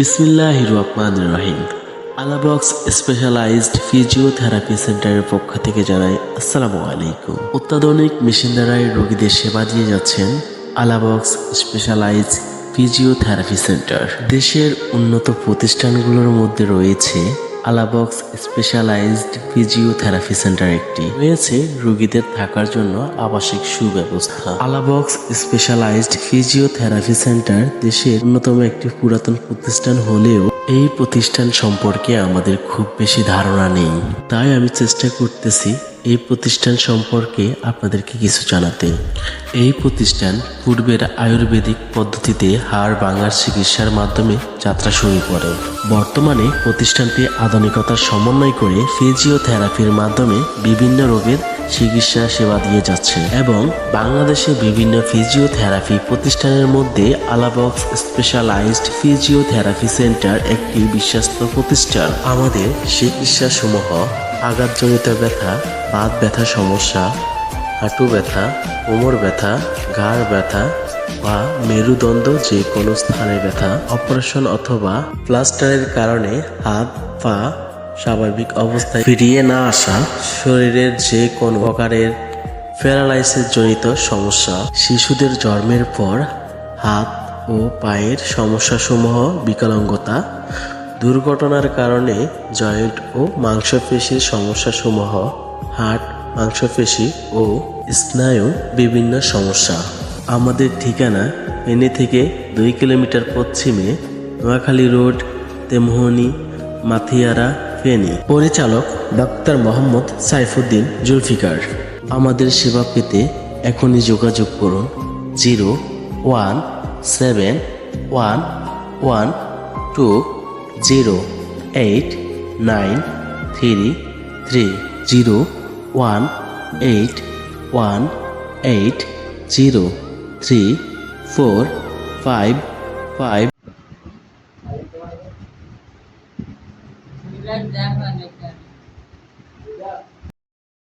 বিসমিল্লাহ রহমান রহিম। আলাবক্স স্পেশালাইজড ফিজিওথেরাপি সেন্টারের পক্ষ থেকে জানাই আসসালামু আলাইকুম। অত্যাধুনিক মেশিন দ্বারাই রোগীদের সেবা দিয়ে যাচ্ছেন আলাবক্স স্পেশালাইজ ফিজিওথেরাপি সেন্টার। দেশের উন্নত প্রতিষ্ঠানগুলোর মধ্যে রয়েছে আলাবক্স স্পেশালাইজড ফিজিওথেরাপি সেন্টার একটি। রয়েছে রোগীদের থাকার জন্য আবাসিক সুব্যবস্থা। আলাবক্স স্পেশালাইজড ফিজিওথেরাপি সেন্টার দেশের অন্যতম একটি পুরাতন প্রতিষ্ঠান হলেও এই প্রতিষ্ঠান সম্পর্কে আমাদের খুব বেশি ধারণা নেই। তাই আমি চেষ্টা করতেছি এই প্রতিষ্ঠান সম্পর্কে আপনাদেরকে কিছু জানাতে। এই প্রতিষ্ঠান পূর্বের আয়ুর্বেদিক পদ্ধতিতে হাড় ভাঙার চিকিৎসার মাধ্যমে যাত্রা শুরু করে। বর্তমানে প্রতিষ্ঠানটি আধুনিকতার সমন্বয় করে ফিজিওথেরাপির মাধ্যমে বিভিন্ন রোগের চিকিৎসা সেবা দিয়ে যাচ্ছে এবং বাংলাদেশে বিভিন্ন ফিজিওথেরাপি প্রতিষ্ঠানের মধ্যে আলাবক্স স্পেশালাইজড ফিজিওথেরাপি সেন্টার একটি বিশ্বস্ত প্রতিষ্ঠান। আমাদের চিকিৎসা সমূহ আঘাতজনিত ব্যথা, বাত ব্যথা সমস্যা, হাঁটু ব্যথা, কোমর ব্যথা, ঘাড় ব্যথা বা মেরুদণ্ড যে কোনো স্থানে ব্যথা, অপারেশন অথবা প্লাস্টারের কারণে হাত, পা স্বাভাবিক অবস্থায় ফিরিয়ে না আসা, শরীরের যে কোনো প্রকারের প্যারালাইসিস জনিত সমস্যা। শিশুদের জন্মের পর হাত ও পায়ের সমস্যাসমূহ বিকলাঙ্গতা দুর্ঘটনার কারণে জয়েন্ট ও মাংসপেশির সমস্যাসমূহ হার্ট মাংসপেশি ও স্নায়ু বিভিন্ন সমস্যা। আমাদের ঠিকানা এনে থেকে দুই কিলোমিটার পশ্চিমে নোয়াখালী রোড, তেমোহনী মাথিয়ারা ফেনী। পরিচালক ডক্টর মোহাম্মদ সাইফুদ্দিন জুলফিকার। আমাদের সেবা পেতে এখনই যোগাযোগ করুন zero one seven one one two zero eight nine three three zero one eight one eight zero three four five five dekat.